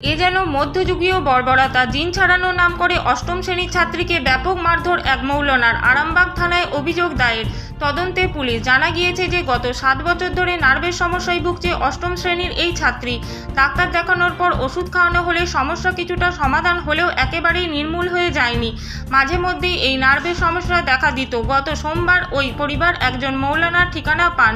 এ যেন মধ্যযুগীয় বর্বরতা, জিন ছাড়ানোর নাম করে অষ্টম শ্রেণির ছাত্রীকে ব্যাপক মারধর এক মৌলনার আরামবাগ থানায় অভিযোগ দায়ের। তদন্তে পুলিশ জানা গিয়েছে যে গত সাত বছর ধরে নার্ভের সমস্যায় ভুগছে অষ্টম শ্রেণির এই ছাত্রী। ডাক্তার দেখানোর পর ওষুধ খাওয়ানো হলে সমস্যা কিছুটা সমাধান হলেও একেবারেই নির্মূল হয়ে যায়নি। মাঝে মধ্যেই এই নার্ভের সমস্যা দেখা দিত। গত সোমবার ওই পরিবার একজন মৌলানার ঠিকানা পান।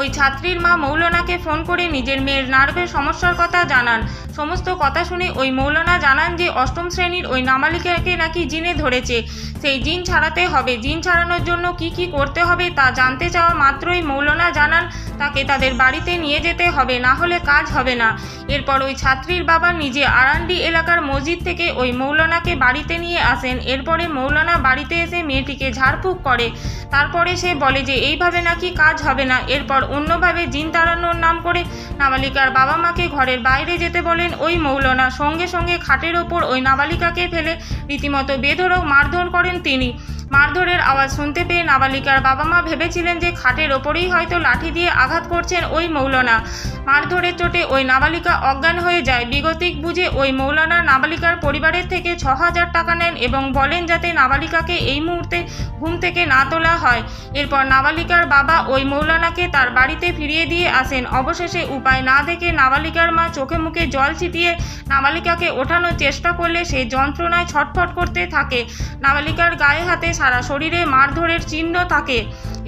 ওই ছাত্রীর মা মৌলানাকে ফোন করে নিজের মেয়ের নার্ভের সমস্যার কথা জানান। সমস্ত কথা শুনে ওই মৌলানা জানান যে অষ্টম শ্রেণির ওই নামালিকাকে নাকি জিনে ধরেছে। সেই জিন ছাড়াতে হবে। জিন ছাড়ানোর জন্য কি কি করতে হবে তা জানতে চাওয়া মাত্রই মৌলানা জানান, তাকে তাদের বাড়িতে নিয়ে যেতে হবে, না হলে কাজ হবে না। এরপর ওই ছাত্রীর বাবা নিজে আরান্ডি এলাকার মসজিদ থেকে ওই মৌলানাকে বাড়িতে নিয়ে আসেন। এরপরে মৌলানা বাড়িতে এসে মেয়েটিকে ঝাড়ফুঁক করে। তারপরে সে বলে যে, এইভাবে নাকি কাজ হবে না। এরপর অন্যভাবে জিন তাড়ানোর নাম করে নাবালিকার বাবা মাকে ঘরের বাইরে যেতে বলেন ওই মৌলানা। সঙ্গে সঙ্গে খাটের ওপর ওই নাবালিকাকে ফেলে রীতিমতো বেধড়ক মারধর করেন তিনি। মারধরের আওয়াজ শুনতে পেয়ে নাবালিকার বাবা মা ভেবেছিলেন যে খাটের ওপরেই হয়তো লাঠি দিয়ে আঘাত করছেন ওই মৌলানা। মারধরের চোটে ওই নাবালিকা অজ্ঞান হয়ে যায়। বিগতিক বুঝে ওই মৌলানা নাবালিকার পরিবারের থেকে ছ হাজার টাকা নেন এবং বলেন যাতে নাবালিকাকে এই মুহূর্তে ঘুম থেকে না তোলা হয়। এরপর নাবালিকার বাবা ওই মৌলানাকে তার বাড়িতে ফিরিয়ে দিয়ে আসেন। অবশেষে উপায় না দেখে নাবালিকার মা চোখে মুখে জল ছিটিয়ে নাবালিকাকে ওঠানোর চেষ্টা করলে সে যন্ত্রণায় ছটফট করতে থাকে। নাবালিকার গায়ে হাতে সারা শরীরে মারধরের চিহ্ন থাকে।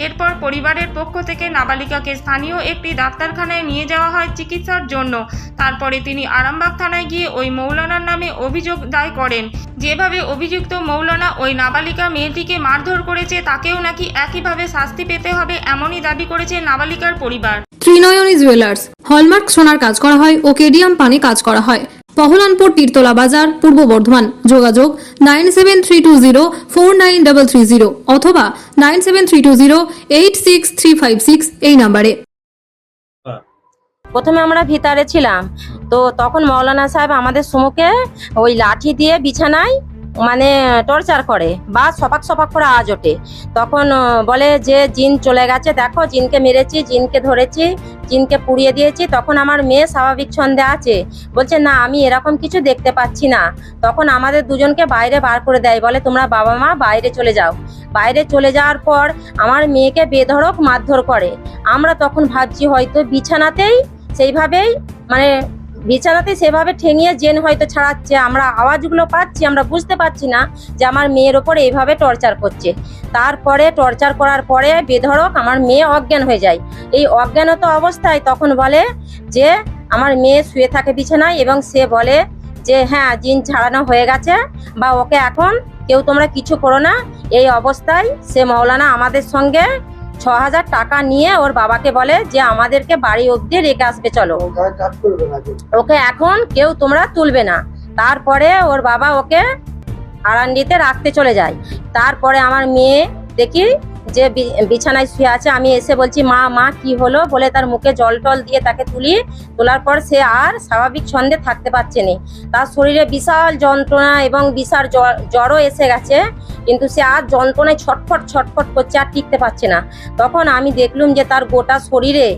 এরপর পরিবারের পক্ষ থেকে নাবালিকাকে স্থানীয় একটি ডাক্তারখানায় নিয়ে যাওয়া হয় চিকিৎসার জন্য। তারপরে তিনি আরামবাগ থানায় গিয়ে ওই মৌলানার নামে অভিযোগ দায় করেন। যেভাবে অভিযুক্ত মৌলানা ওই নাবালিকা মেয়েটিকে মারধর করেছে, তাকেও নাকি একইভাবে শাস্তি পেতে হবে এমনই দাবি করেছে নাবালিকার পরিবার। ত্রিনয়নী জুয়েলার্স, হলমার্ক সোনার কাজ করা হয় ও কেডিয়াম পানি কাজ করা হয়। পহলানপুর তীরতলা বাজার, পূর্ব বর্ধমান। যোগাযোগ nine seven three two zero four nine double three zero অথবা nine seven three two zero eight six three five six এই নাম্বারে। প্রথমে আমরা ভিতরে ছিলাম, তো তখন মৌলানা সাহেব আমাদের সুমুকে ওই লাঠি দিয়ে বিছানায় মানে টর্চার করে বা সপাক সপাক করে আওয়াজ ওঠে। তখন বলে যে, জিন চলে গেছে, দেখো, জিনকে মেরেছি, জিনকে ধরেছি, জিনকে পুড়িয়ে দিয়েছি, তখন আমার মেয়ে স্বাভাবিক ছন্দে আছে। বলছে, না, আমি এরকম কিছু দেখতে পাচ্ছি না। তখন আমাদের দুজনকে বাইরে বার করে দেয়, বলে, তোমরা বাবা মা, বাইরে চলে যাও। বাইরে চলে যাওয়ার পর, আমার মেয়েকে বেধড়ক মারধর করে। আমরা তখন ভাবছি, হয়তো বিছানাতেই সেইভাবেই মানে বিছানাতে সেভাবে ঠেঙিয়ে জেন হয়তো ছাড়াচ্ছে, আমরা আওয়াজগুলো পাচ্ছি, আমরা বুঝতে পারছি না যে আমার মেয়ের ওপর এইভাবে টর্চার করছে। তারপরে টর্চার করার পরে বেধড়ক আমার মেয়ে অজ্ঞান হয়ে যায়। এই অজ্ঞানত অবস্থায় তখন বলে যে, আমার মেয়ে শুয়ে থাকে বিছানায়, এবং সে বলে যে হ্যাঁ জিন ছাড়ানো হয়ে গেছে বা ওকে এখন কেউ তোমরা কিছু করো না। এই অবস্থায় সে মৌলানা আমাদের সঙ্গে ছ হাজার টাকা নিয়ে ওর বাবাকে বলে যে আমাদেরকে বাড়ি অবধি রেখে আসবে চলো। ওকে এখন কেউ তোমরা তুলবে না। তারপরে ওর বাবা ওকে আড়ান্ডিতে রাখতে চলে যায়। তারপরে আমার মেয়ে দেখি যে বিছানায় শুয়ে আছে, আমি এসে বলছি, মা মা, কি হলো? বলে তার মুখে জল টল দিয়ে তাকে তুলি, তোলার পর সে আর স্বাভাবিক ছন্দে থাকতে পারছে না। তার শরীরে বিশাল যন্ত্রণা এবং বিশাল জ্বর- জ্বরও এসে গেছে, কিন্তু সে আর যন্ত্রণায় ছটফট ছটফট করছে, আর টিকতে পারছে না। তখন আমি দেখলুম যে তার গোটা শরীরে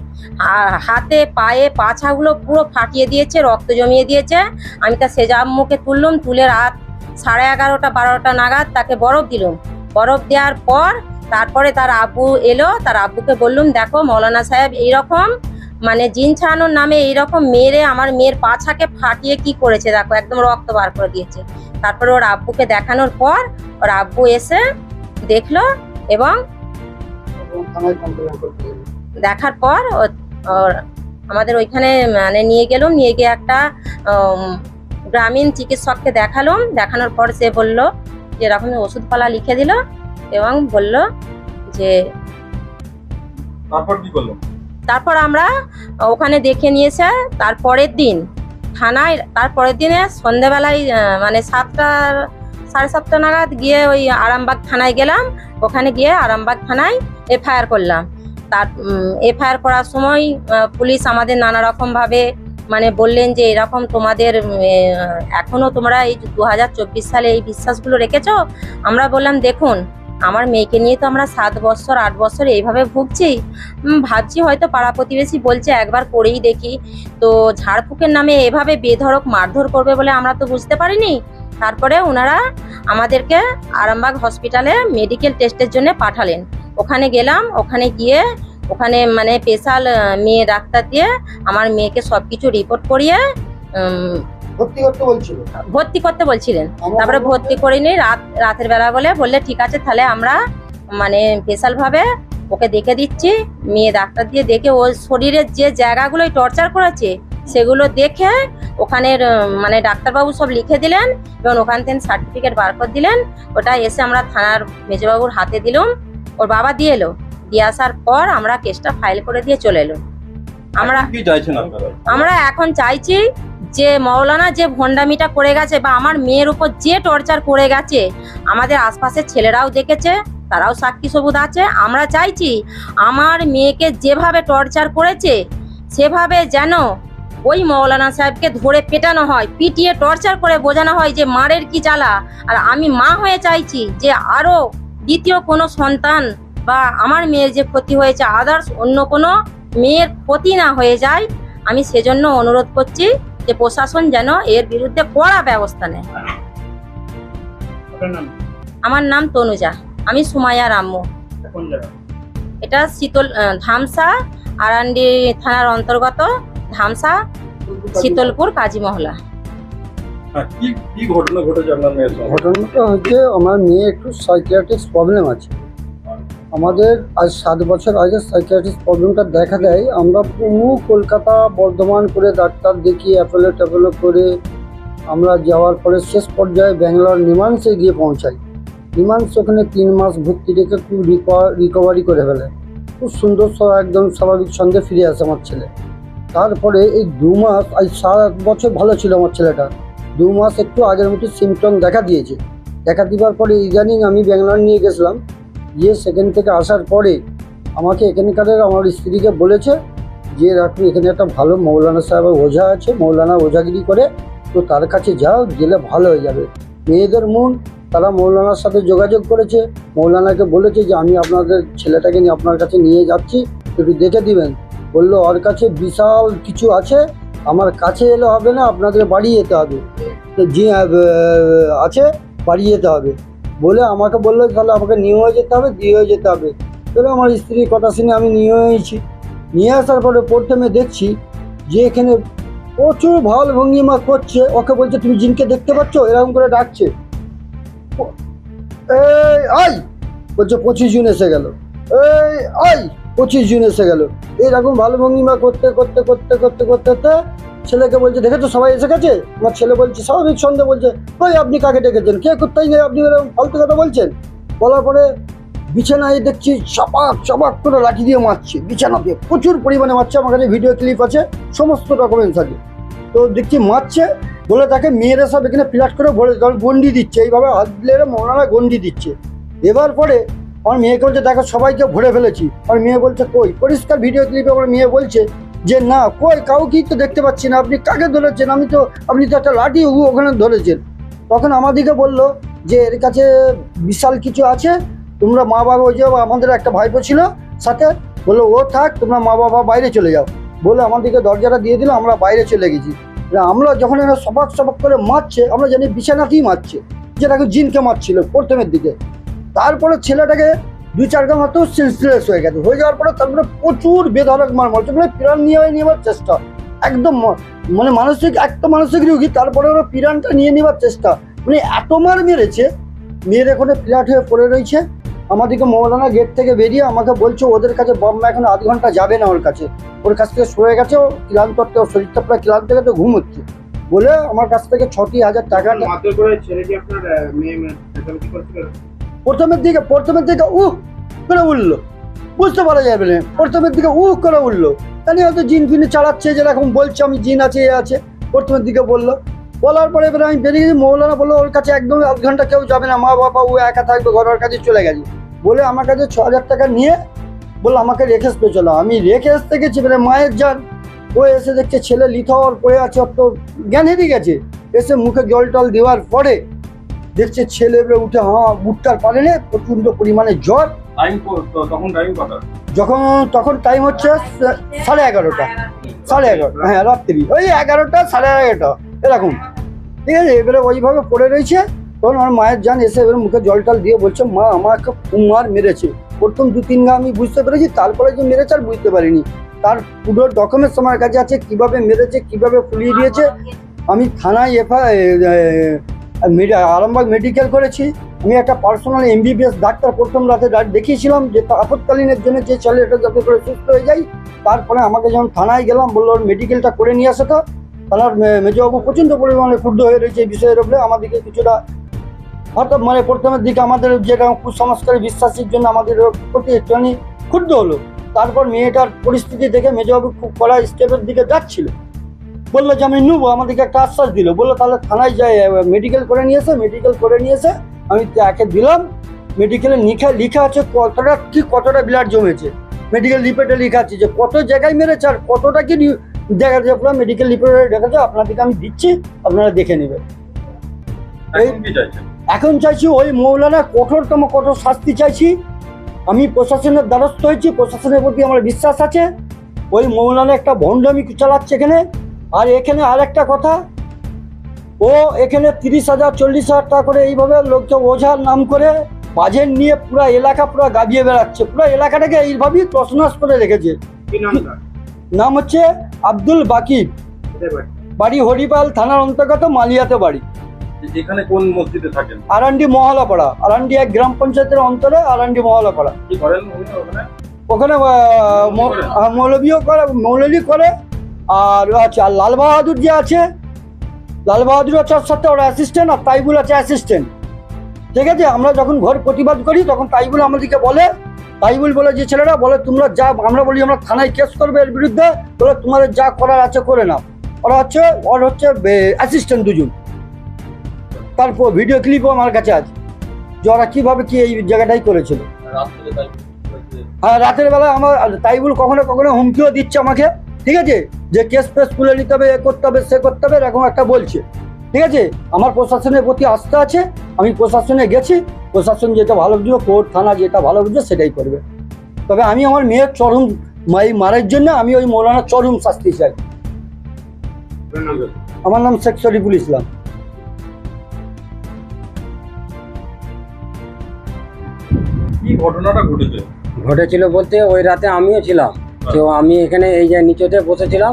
হাতে, পায়ে পাছাগুলো পুরো ফাটিয়ে দিয়েছে, রক্ত জমিয়ে দিয়েছে। আমি তার সেজাম মুখে তুললুম, তুলে রাত সাড়ে এগারোটা, বারোটা নাগাদ তাকে বরফ দিলুম। বরফ দেওয়ার পর তারপরে তার আব্বু এলো, তার আব্বুকে বললুম, দেখো, মৌলানা সাহেব, এইরকম মানে জিন ছাড়ানোর নামে এইরকম মেরে আমার মেয়ের পাছাকে ফাটিয়ে কি করেছে? দেখো, একদম রক্ত বার করে দিয়েছে। তারপরে ওর আব্বুকে দেখানোর পর ওর আব্বু এসে দেখল এবং দেখার পর আমাদের ওইখানে মানে নিয়ে গেলাম, নিয়ে গিয়ে একটা গ্রামীণ চিকিৎসককে দেখালাম। দেখানোর পর সে বলল যে এরকম ওষুধপালা লিখে দিল। এবং বলল যে তারপর কি করল? তারপর আমরা ওখানে দেখে নিয়েছে তারপরের দিন থানায় তারপরের দিনে সন্ধেবেলায় মানে সাতটার সাড়ে সাতটা নাগাদ গিয়ে ওই আরামবাগ থানায় গেলাম। ওখানে গিয়ে আরামবাগ থানায় এফআইআর করলাম। তার এফআইআর করার সময় পুলিশ আমাদের নানা রকম ভাবে মানে বললেন যে এরকম তোমাদের উম, আহ, এখনও তোমরা এই দু হাজার চব্বিশ সালে এই বিশ্বাসগুলো রেখেছো? আমরা বললাম দেখুন আমার মেয়েকে নিয়ে তো আমরা সাত বছর, আট বছর এইভাবে ভুগছি। ভাবছি হয়তো পাড়া প্রতিবেশী বলছে, একবার করেই দেখি। তো ঝাড়ফুঁকের নামে এভাবে বেধড়ক মারধর করবে বলে আমরা তো বুঝতে পারিনি। তারপরে ওনারা আমাদেরকে আরামবাগ হসপিটালে মেডিকেল টেস্টের জন্য পাঠালেন। ওখানে গেলাম, ওখানে গিয়ে ওখানে মানে স্পেশাল মেয়ে ডাক্তার দিয়ে আমার মেয়েকে সব কিছু রিপোর্ট করিয়ে ভর্তি করতে বলছিল। ভর্তি করতে বলছিলেন। তারপরে ভর্তি করিনি রাত রাতের বেলা বলে বললে ঠিক আছে তাহলে আমরা মানে স্পেশাল ভাবে ওকে দেখে দিচ্ছি। মেয়ে ডাক্তার দিয়ে দেখে ওর শরীরের যে জায়গাগুলো টর্চার করেছে সেগুলো দেখে ওখানের মানে ডাক্তারবাবু সব লিখে দিলেন এবং ওখান থেকে সার্টিফিকেট বার করে দিলেন। ওটা এসে আমরা থানার মেজবাবুর হাতে দিলাম। ওর বাবা দিয়ে এলো। দিয়ে আসার পর আমরা কেসটা ফাইল করে দিয়ে চলে এলো আমরা আমরা এখন চাইছি যে মৌলানা যে ভণ্ডামিটা করে গেছে বা আমার মেয়ের উপর যে টর্চার করে গেছে, আমাদের আশপাশের ছেলেরাও দেখেছে, তারাও সাক্ষী সবুত আছে। আমরা চাইছি আমার মেয়েকে যেভাবে টর্চার করেছে, সেভাবে যেন ওই মৌলানা সাহেবকে ধরে পেটানো হয়, পিটিয়ে টর্চার করে বোঝানো হয় যে মারের কি জ্বালা। আর আমি মা হয়ে চাইছি যে আরও দ্বিতীয় কোনো সন্তান বা আমার মেয়ের যে ক্ষতি হয়েছে আদার্স অন্য কোনো মেয়ের ক্ষতি না হয়ে যায়। আমি সেজন্য অনুরোধ করছি যে প্রশাসন যেন এর বিরুদ্ধে কড়া ব্যবস্থা নেয়। আমার নাম তনুজা। আমি সুমাইয়া রাম্মু এটা শীতল ধামসা আরান্ডি থানার অন্তর্গত ধামসা শীতলপুর কাজী মহলা হ্যাঁ, কি কি ঘটনা ঘটনাটা হচ্ছে আমার মেয়ে একটু সাইকিয়াট্রিক্স প্রবলেম আছে। আমাদের আজ সাত বছর আগে সাইকিয়াট্রিক্স প্রবলেমটা দেখা দেয়। আমরা বহু কলকাতা বর্ধমান করে ডাক্তার দেখি অ্যাপেলো ট্যাপেলো করে আমরা যাওয়ার পরে শেষ পর্যায়ে ব্যাঙ্গালোর নিমান্সে গিয়ে পৌঁছাই। নিমান্স ওখানে তিন মাস ভর্তি রেখে খুব রিকভারি করে ফেলে। খুব সুন্দর একদম স্বাভাবিক সঙ্গে ফিরে আসে আমার ছেলে। তারপরে এই দু মাস, আজ সাত বছর ভালো ছিল আমার ছেলেটা। দু মাস একটু আগের মতো সিমটম দেখা দিয়েছে। দেখা দিবার পরে ইদানিং আমি ব্যাঙ্গালোর নিয়ে গেছিলাম। গিয়ে সেখান থেকে আসার পরে আমাকে এখানকার আমার স্ত্রীকে বলেছে যে রাখু এখানে একটা ভালো মৌলানা সাহেবের ওঝা আছে, মৌলানা ওঝাগিরি করে তো তার কাছে যাও, গেলে ভালো হয়ে যাবে। মেয়েদের মন, তারা মৌলানার সাথে যোগাযোগ করেছে। মৌলানাকে বলেছে যে, আমি আপনাদের ছেলেটাকে নিয়ে আপনার কাছে নিয়ে যাচ্ছি, একটু দেখে দিবেন। বলল, ওর কাছে বিশাল কিছু আছে, আমার কাছে এলে হবে না, আপনাদের বাড়ি যেতে হবে। জি আছে, বাড়ি যেতে হবে। বলে আমাকে বলল, তাহলে আমাকে নিয়ে হয়ে যেতে হবে দিয়ে যেতে হবে। তাহলে আমার স্ত্রীর কথা শুনে আমি নিয়ে হয়েছি। নিয়ে আসার পরে প্রথমে দেখছি যে এখানে প্রচুর ভালো ভঙ্গিমা করছে। ওকে বলছে, তুমি জিনকে দেখতে পাচ্ছ? এরকম করে ডাকছে। এই আই বলছে, পঁচিশ জুন এসে গেল। এই আই পঁচিশ জুন এসে গেল। এরকম ভালো ভঙ্গিমা করতে করতে করতে করতে করতে করতে ছেলেকে বলছে দেখে তো সবাই এসে গেছে? আমার ছেলে বলছে, স্বাভাবিক সন্দেহ বলছে, ওই আপনি কাকে ডেকেছেন? কে কোথায় নেই আপনি এরকম ফালতু কথা বলছেন? বলার পরে বিছানায় দেখছি চাপাক চাপাক করে লাঠি দিয়ে মারছে বিছানাতে প্রচুর পরিমাণে মারছে, আমার কাছে ভিডিও ক্লিপ আছে, সমস্ত ডকুমেন্টস আছে। তো দেখছি মারছে, বলে তাকে মেয়েরা সব এখানে ফ্ল্যাট করে ভরে গন্ডি দিচ্ছে, এইভাবে হাত দিলে মৌলানা গন্ডি দিচ্ছে। এবার পরে আমার মেয়েকে বলছে, দেখো, সবাইকে ভরে ফেলেছি। আমার মেয়ে বলছে, কই? পরিষ্কার ভিডিও ক্লিপে আমার মেয়ে বলছে যে, না, কই? কাউকেই তো দেখতে পাচ্ছি না। আপনি কাকে ধরেছেন? আমি তো, আপনি তো একটা লাঠি ওখানে ধরেছেন। তখন আমাদেরকে বলল যে, এর কাছে বিশাল কিছু আছে। তোমরা মা বাবা ওই যে আমাদের একটা ভাইপো ছিল সাথে, বলল, ও থাক, তোমরা মা বাবা বাইরে চলে যাও। বলে আমাদেরকে দরজাটা দিয়ে দিল, আমরা বাইরে চলে গেছি। আমরা যখন এরা সবাক সবাক করে মারছে, আমরা জানি বিছানাতেই মারছে। যেটাকে জিনকে মারছিল প্রথমের দিকে। তারপরে ছেলেটাকে দুই চার গাঁ হয়তো সেন্সলেস হয়ে গেছে। হয়ে যাওয়ার পরে তারপরে প্রচুর বেধরক মার মারছে মানে পিরান নিয়ে নেওয়ার চেষ্টা। একদম মানে মানসিক, একটা মানসিক রুগী, তারপরে ওরা পিরানটা নিয়ে নেওয়ার চেষ্টা। মানে এত মার মেরেছে। মেয়ের এখানে ফ্ল্যাট হয়ে পড়ে রয়েছে। আমাদেরকে মৌলানা গেট থেকে বেরিয়ে আমাকে বলছে, ওদের কাছে বম্বা এখন আধ ঘণ্টা যাবে না ওর কাছে। ওর কাছ থেকে সরে গেছে, ও ক্লান্ত শরীরটা প্রায় ক্লান্ত গেছে, ঘুম হচ্ছে। বলে আমার কাছ থেকে ছটি হাজার টাকা প্রথমের দিকে প্রথমের দিকে উহ করে উঠল। বুঝতে পারা যাবে না। প্রথমের দিকে উহ করে উঠল। তাহলে হয়তো জিন ফিনে চালাচ্ছে, যেরকম বলছে, আমি জিন আছে, এ আছে। প্রথমের দিকে বলল। বলার পরে এবার আমি বেরিয়ে গেছি, মৌলানা বলল, ওর কাছে একদম আধ ঘণ্টা কেউ যাবে না। মা বাবা, ও একা থাকবে ঘরের কাছে চলে গেছে। বলে আমার কাছে ছ হাজার টাকা নিয়ে বলল, আমাকে রেখে আসতে চলো। আমি রেখে আসতে গেছি মানে মায়ের যান ও এসে দেখছে, ছেলে লিথা হওয়ার পড়ে আছে, অত জ্ঞান হেরিয়ে গেছে। এসে মুখে জল টল দেওয়ার পরে দেখছে ছেলেগুলো উঠে হ্যাঁ উঠতে আর পারে না প্রচণ্ড পরিমাণে জ্বর। তখন টাইম কটা? যখন তখন টাইম হচ্ছে সাড়ে এগারোটা। সাড়ে এগারোটা হ্যাঁ রাত্রি। ওই এগারোটা সাড়ে এগারোটা এরকম। ঠিক আছে এবারে ওইভাবে পড়ে রয়েছে। তখন আমার মায়ের যান এসে এবারে মুখে জল টল দিয়ে বলছে মা আমাকে কুমার মেরেছে। প্রথম দু তিন গা আমি বুঝতে পেরেছি তারপরে যে মেরেছে আর বুঝতে পারিনি। তার পুরো ডকুমেন্টস আমার কাছে আছে কীভাবে মেরেছে কীভাবে ফুলিয়ে দিয়েছে। আমি থানায় এফআই আরামবাগ মেডিকেল করেছি। আমি একটা পার্সোনাল এমবিবিএস ডাক্তার প্রথম রাতে দেখিয়েছিলাম যে আপৎকালীনের জন্য যে ছেলেটা যাতে করে সুস্থ হয়ে যায়। তারপরে আমাকে যখন থানায় গেলাম, বলল মেডিকেলটা করে নিয়ে আসো তো। থানার মেজবাবু প্রচণ্ড পরিমাণে ক্ষুব্ধ হয়ে রয়েছে এই বিষয়ের উপরে আমাদেরকে কিছুটা হঠাৎ মানে প্রথমের দিকে আমাদের যেটা কুসংস্কারে বিশ্বাসের জন্য আমাদের প্রতি একটুখানি ক্ষুব্ধ হলো। তারপর মেয়েটার পরিস্থিতি দেখে মেজবাবু খুব কড়া স্টেপের দিকে যাচ্ছিল। বলল যে আমি নেব। আমাদেরকে একটা আশ্বাস দিল। বলল তাহলে থানায় যাই মেডিকেল করে নিয়েছে মেডিকেল করে নিয়েছে আমি তাকে দিলাম। মেডিকেলে লিখা লিখা আছে কতটা কি কতটা ব্লাড জমেছে। মেডিকেল রিপোর্টে লেখা আছে যে কত জায়গায় মেরেছে আর কতটা কি দেখা যাচ্ছে পুরো মেডিকেল রিপোর্টে দেখা যাচ্ছে আপনাদেরকে আমি দিচ্ছি আপনারা দেখে নেবেন। এখন এখন চাইছি ওই মৌলানা কঠোরতম কঠোর শাস্তি চাইছি। আমি প্রশাসনের দ্বারস্থ হয়েছি প্রশাসনের প্রতি আমার বিশ্বাস আছে। ওই মৌলানা একটা ভণ্ডামি চালাচ্ছে এখানে। আর এখানে আর একটা কথা ও এখানে তিরিশ হাজার চল্লিশ হাজার টাকা করে এইভাবে লোককে ওঝার নাম করে বাজেট নিয়ে পুরো এলাকা পুরো গাবিয়ে বেড়াচ্ছে। পুরো এলাকাটাকে এইভাবেই তছনছ করে রেখেছে। নাম হচ্ছে আব্দুল বাকিব বাড়ি? হরিপাল থানার অন্তর্গত মালিয়াতে বাড়ি। এখানে কোন মসজিদে থাকেন? আরান্ডি মহলাপাড়া। আরান্ডি এক গ্রাম পঞ্চায়েতের অন্তরে আরান্ডি মহলাপাড়া। কি করেন ওখানে? ওখানে আহ, ম- মৌলবীও করে মৌলবী করে আর আচ্ছা আর লাল বাহাদুর যে আছে লাল বাহাদুর আছে ওর সাথে ওর অ্যাসিস্ট্যান্ট আর তাইবুল আছে অ্যাসিস্ট্যান্ট ঠিক আছে? আমরা যখন ঘর প্রতিবাদ করি তখন তাইবুল আমাদেরকে বলে তাইবুল বলে যে ছেলেরা বলে তোমরা যা আমরা বলি আমরা থানায় কেস করবে এর বিরুদ্ধে বলে তোমাদের যা করার আছে করে নাও। ওরা হচ্ছে ওর হচ্ছে অ্যাসিস্ট্যান্ট দুজন। তারপর ভিডিও ক্লিপও আমার কাছে আছে যে ওরা কীভাবে কি এই জায়গাটাই করেছিল। হ্যাঁ রাতের বেলা আমার তাইবুল কখনো কখনো হুমকিও দিচ্ছে আমাকে। ঠিক আছে? যে কেস ফেস তুলে নিতে হবে এ করতে হবে সে করতে হবে এরকম একটা বলছে। ঠিক আছে? আমার প্রশাসনের প্রতি আস্থা আছে আমি প্রশাসনে গেছি প্রশাসন যেটা ভালো বুঝবে কোর্ট থানা যেটা ভালো বুঝবে সেটাই করবে। তবে আমি আমার মেয়ের চরম এই মারের জন্য আমি ওই মৌলানার চরম শাস্তি চাই? আমার নাম শেখ শরীফুল ইসলাম। ঘটনাটা ঘটেছে? ঘটেছিল বলতে ওই রাতে আমিও ছিলাম। তো আমি এখানে এই যে নিচেতে বসেছিলাম,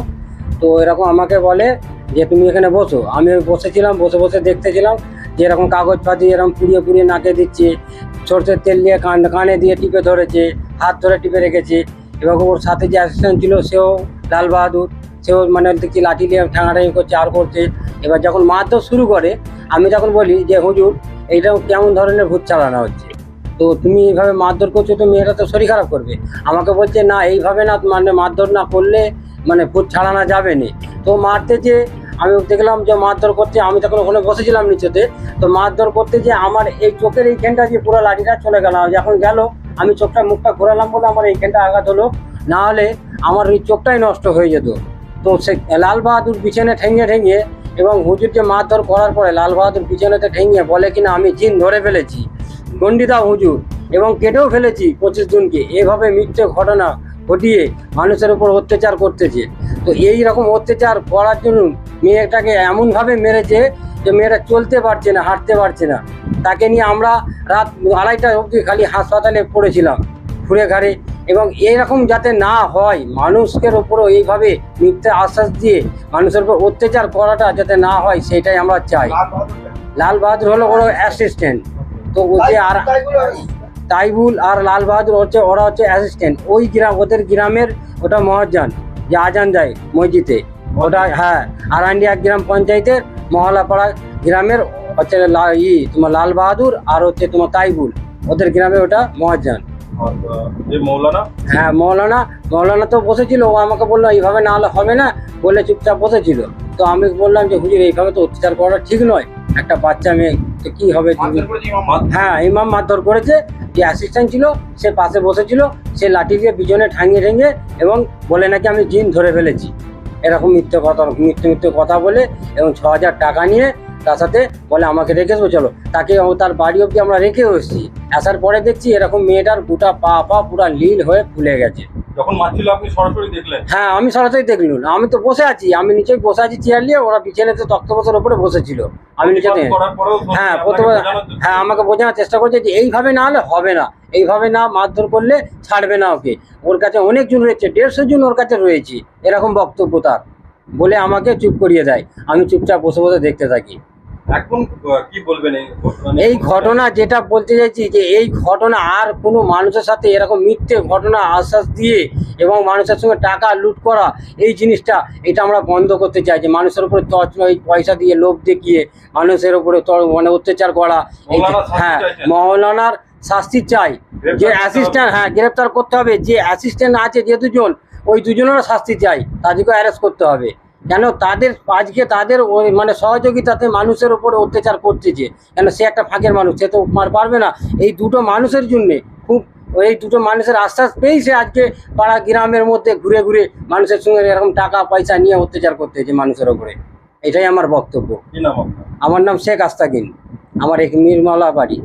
তো এরকম আমাকে বলে যে, তুমি এখানে বসো। আমি বসেছিলাম, বসে বসে দেখতেছিলাম যে, এরকম কাগজ পাতি এরকম পুড়িয়ে পুড়িয়ে নাকে দিচ্ছে, সরষের তেল দিয়ে কান, কানে দিয়ে টিপে ধরেছে, হাত ধরে টিপে রেখেছে। এবার ওর সাথে যে অ্যাসিস্ট্যান্ট ছিল, সেও লাল বাহাদুর, সেও মানে দেখছি লাঠি দিয়ে ঠাঙাটাঙি করছে, আর করছে। এবার যখন মারধর শুরু করে, আমি তখন বলি যে, হুজুর, এইটা কেমন ধরনের ভূত চালানো হচ্ছে? তো তুমি এইভাবে মারধর করছ, তো মেয়েটা তো শরীর খারাপ করবে। আমাকে বলছে, না, এইভাবে না মানে মারধর না করলে মানে ভূত ছাড়ানো যাবে না। তো মারতে যে আমি দেখলাম যে মারধর করতে আমি তখন ওখানে বসেছিলাম নিচেতে। তো মারধর করতে যে আমার এই চোখের এইখানটা যে পুরো লাঠিটা চলে গেল যখন গেল, আমি চোখটা মুখটা ঘোরালাম বলে আমার এইখানটা আঘাত হলো। না হলে আমার ওই চোখটাই নষ্ট হয়ে যেত। তো সে লাল বাহাদুর পিছনে ঠেঙে ঠেঙে এবং হুজুরকে মারধর করার পরে লাল বাহাদুর পিছনেতে ঠেঙে বলে কিনা, আমি জিন ধরে ফেলেছি। গন্ডিদা হুজুর এবং কেটেও ফেলেছি পঁচিশ জনকে। এভাবে মিথ্যে ঘটনা ঘটিয়ে মানুষের উপর অত্যাচার করতেছে। তো এই রকম অত্যাচার করার জন্য মেয়েটাকে এমনভাবে মেরেছে যে মেয়েটা চলতে পারছে না, হাঁটতে পারছে না। তাকে নিয়ে আমরা রাত আড়াইটা অবধি খালি হাসপাতালে পড়েছিলাম ঘুরে ঘাড়ে এবং এরকম যাতে না হয়, মানুষের ওপরও এইভাবে মিথ্যে আশ্বাস দিয়ে মানুষের উপর অত্যাচার করাটা যাতে না হয়, সেটাই আমরা চাই? লাল বাহাদুর হলো কোনো অ্যাসিস্ট্যান্ট তো ও যে আর তাইবুল আর লাল বাহাদুর হচ্ছে ওরা হচ্ছে অ্যাসিস্ট্যান্ট ওই গ্রাম ওদের গ্রামের ওটা মহাজান যে আজান দেয় মসজিদে। ওটা হ্যাঁ আর আন্ডি এক গ্রাম পঞ্চায়েতের মহলাপাড়া গ্রামের হচ্ছে লা- ই তোমার লাল বাহাদুর আর হচ্ছে তোমার তাইবুল। ওদের গ্রামে ওটা মহাজান। মৌলানা? হ্যাঁ মৌলানা মৌলানা তো বসেছিল ও আমাকে বলল এইভাবে না হলে হবে না বলে চুপচাপ বসেছিল। তো আমি বললাম যে হুজুর এইভাবে তো অত্যাচার করা ঠিক নয়। একটা বাচ্চা মেয়ে তো কি হবে। হ্যাঁ ইমাম মারধর করেছে যে অ্যাসিস্ট্যান্ট ছিল সে পাশে বসেছিল সে লাঠি দিয়ে পিছনে ঠাঙিয়ে ঠেঙে এবং বলে নাকি আমি জিন ধরে ফেলেছি এরকম মিথ্যে কথা মিথ্যে মিথ্যে কথা বলে এবং ছ হাজার টাকা নিয়ে তার সাথে বলে আমাকে রেখে দেবো চলো। তাকে তার বাড়ি অব্দি আমরা রেখেও এসেছি। আসার পরে দেখছি এরকম মেয়েটার গোটা পা পা পুরা লীল হয়ে ফুলে গেছে। যখন মারছিল আপনি সরাসরি দেখলেন? হ্যাঁ আমি সরাসরি দেখলুম। আমি তো বসে আছি আমি নিচেই বসে আছি চেয়ার নিয়ে ওরা বিছানাতে তক্তপোষের উপরে বসেছিল। আমি হ্যাঁ প্রথমে হ্যাঁ আমাকে বোঝানোর চেষ্টা করছে যে এইভাবে না হলে হবে না। এইভাবে না মারধর করলে ছাড়বে না ওকে। ওর কাছে অনেকজন রয়েছে দেড়শো জন ওর কাছে রয়েছে এরকম বক্তব্য তার। বলে আমাকে চুপ করিয়ে দেয় আমি চুপচাপ বসে বসে দেখতে থাকি। এখন আহ, কি বলবেন এই ঘটনা যেটা বলতে চাইছি যে এই ঘটনা আর কোনো মানুষের সাথে এরকম মিথ্যে ঘটনা আশ্বাস দিয়ে এবং মানুষের সঙ্গে টাকা লুট করা এই জিনিসটা এটা আমরা বন্ধ করতে চাই যে মানুষের উপরে এই পয়সা দিয়ে লোভ দেখিয়ে মানুষের উপরে মানে অত্যাচার করা হ্যাঁ? মৌলানার শাস্তি চাই। যে অ্যাসিস্ট্যান্ট হ্যাঁ গ্রেপ্তার করতে হবে যে অ্যাসিস্ট্যান্ট আছে যে দুজন ওই দুজনেরও শাস্তি চাই তাদেরকে অ্যারেস্ট করতে হবে। কেন তাদের আজকে তাদের ওই মানে সহযোগিতাতে মানুষের উপরে অত্যাচার করতেছে কেন সে একটা ফাঁকের মানুষ সে তো মার পারবে না। এই দুটো মানুষের জন্যে খুব এই দুটো মানুষের আশ্বাস পেয়েই সে আজকে পাড়া গ্রামের মধ্যে ঘুরে ঘুরে মানুষের সঙ্গে এরকম টাকা পয়সা নিয়ে অত্যাচার করতে করতেছে মানুষের উপরে। এটাই আমার বক্তব্য। আমার নাম শেখ আস্তাকিন। আমার এক নির্মলা বাড়ি।